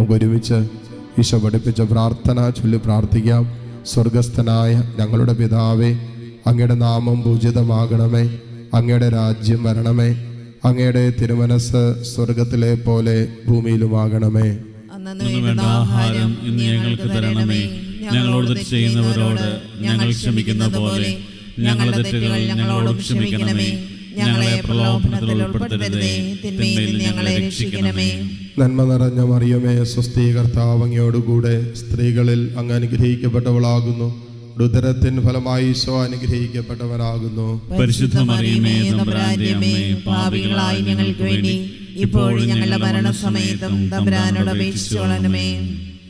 നമുക്ക് ഒരുമിച്ച് ഈശോ പഠിപ്പിച്ച പ്രാർത്ഥന ചൊല്ലി പ്രാർത്ഥിക്കാം. സ്വർഗസ്ഥനായ ഞങ്ങളുടെ പിതാവേ അങ്ങയുടെ നാമം പൂജിതമാകണമേ. അങ്ങയുടെ രാജ്യം വരണമേ. അങ്ങയുടെ തിരുമനസ് സ്വർഗത്തിലെ പോലെ ഭൂമിയിലുമാകണമേ. ആഹാരം ഞങ്ങൾക്ക് തരണമേ. ഞങ്ങളോട് ചെയ്യുന്നവരോട് ഞങ്ങൾ ക്ഷമിക്കുന്ന പോലെ ഞങ്ങളുടെ തെറ്റുകൾ ഞങ്ങളോട് ക്ഷമിക്കണമേ. ഞങ്ങളെ പ്രലോഭനത്തിൽ ഉൾപ്പെടുത്തരുതേ. തിന്മയിൽ നിന്ന് ഞങ്ങളെ രക്ഷിക്കണമേ. നന്മ നിറഞ്ഞ മറിയമേ സ്വസ്തി കർത്താവങ്ങയോടുകൂടെ സ്ത്രീകളിൽ അങ്ങ് അനുഗ്രഹിക്കപ്പെട്ടവളാകുന്നു. രുദരത്തിൻ ഫലമായി ഈശോ അനുഗ്രഹിക്കപ്പെട്ടവനാകുന്നു പരിശുദ്ധ മറിയമേ തമ്പുരാന്റെ അമ്മേ പാപികളായ ഞങ്ങൾക്ക് വേണ്ടി ഇപ്പോഴും ഞങ്ങളുടെ മരണസമയത്തും തമ്പുരാനോട് അപേക്ഷിച്ചോളണമേ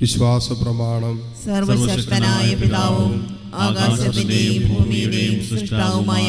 വിശ്വാസ പ്രമാണം സർവശക്തനായ പിതാവും ആകാശത്തിന്റെയും ഭൂമിയുടെയും സൃഷ്ടാവുമായ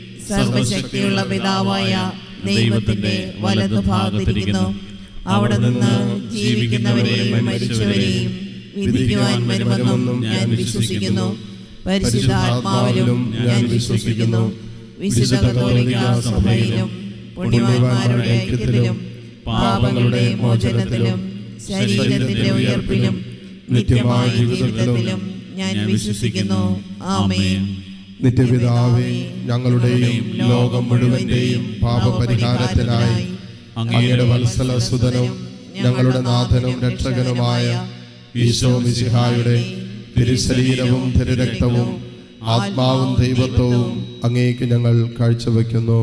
സർവശക്തിയുള്ള പിതാവായ ദൈവത്തിന്റെ വലതുഭാഗത്തിരിക്കുന്നു അവിടെ നിന്ന് ജീവിക്കുന്നവരെയും മരിച്ചവരെയും വിധിക്കുവാൻ വരുമെന്നും ഞാൻ വിശ്വസിക്കുന്നു. പരിശുദ്ധാത്മാവിലും ഞാൻ വിശ്വസിക്കുന്നു. വിശുദ്ധ കത്തോലിക്ക സഭയിലും പുണ്യവാന്മാരുടെ ഐക്യത്തിലും പാപങ്ങളുടെ മോചനത്തിലും ശരീരത്തിന്റെ ഉയർപ്പിലും നിത്യമായ ജീവിതത്തിലും ഞാൻ വിശ്വസിക്കുന്നു. ആമേൻ. നിത്യപിതാവേ ഞങ്ങളുടെയും ലോകം മുഴുവന്റെയും പാപപരിഹാരത്തിനായി അങ്ങയുടെ വത്സല സുതനും ഞങ്ങളുടെ നാഥനും രക്ഷകനുമായ ഈശോ മിശിഹായുടെ തിരുശരീരവും തിരുരക്തവും ആത്മാവും ദൈവത്വവും അങ്ങേക്ക് ഞങ്ങൾ കാഴ്ചവെക്കുന്നു.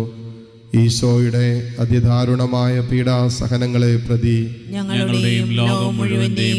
ഈശോയുടെ അതിദാരുണമായ പീഡാസഹനങ്ങളെ പ്രതി ഞങ്ങളുടെയും ലോകം മുഴുവന്റെയും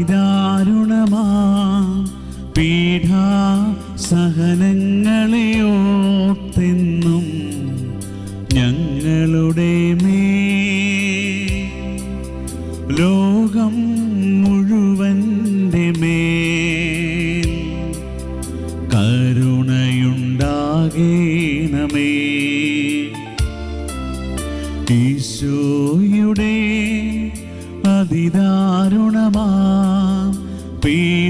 അതിദാരുണമാ പീഠാ സഹനങ്ങളെ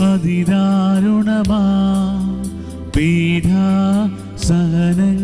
അതിദാരുണമാ പീഠ സഹനങ്ങളെ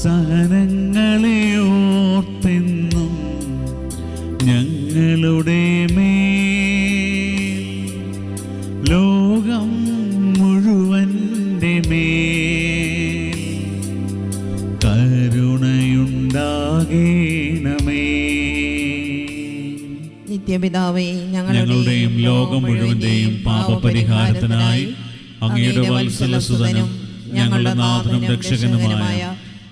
സഹനങ്ങളെ ഓർത്തെന്നും ഞങ്ങളുടെ മേ ലോകം മുഴുവന്റെ മേ കരുണയുണ്ടാകേണമേ. നിത്യപിതാവേ ഞങ്ങളുടെയും ലോകം മുഴുവന്റെയും പാപപരിഹാരത്തിനായി അങ്ങയുടെ വത്സലസുതനും ഞങ്ങളുടെ നാഥനും രക്ഷകനുമായ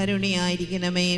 കരുണയായിരിക്കണമേ.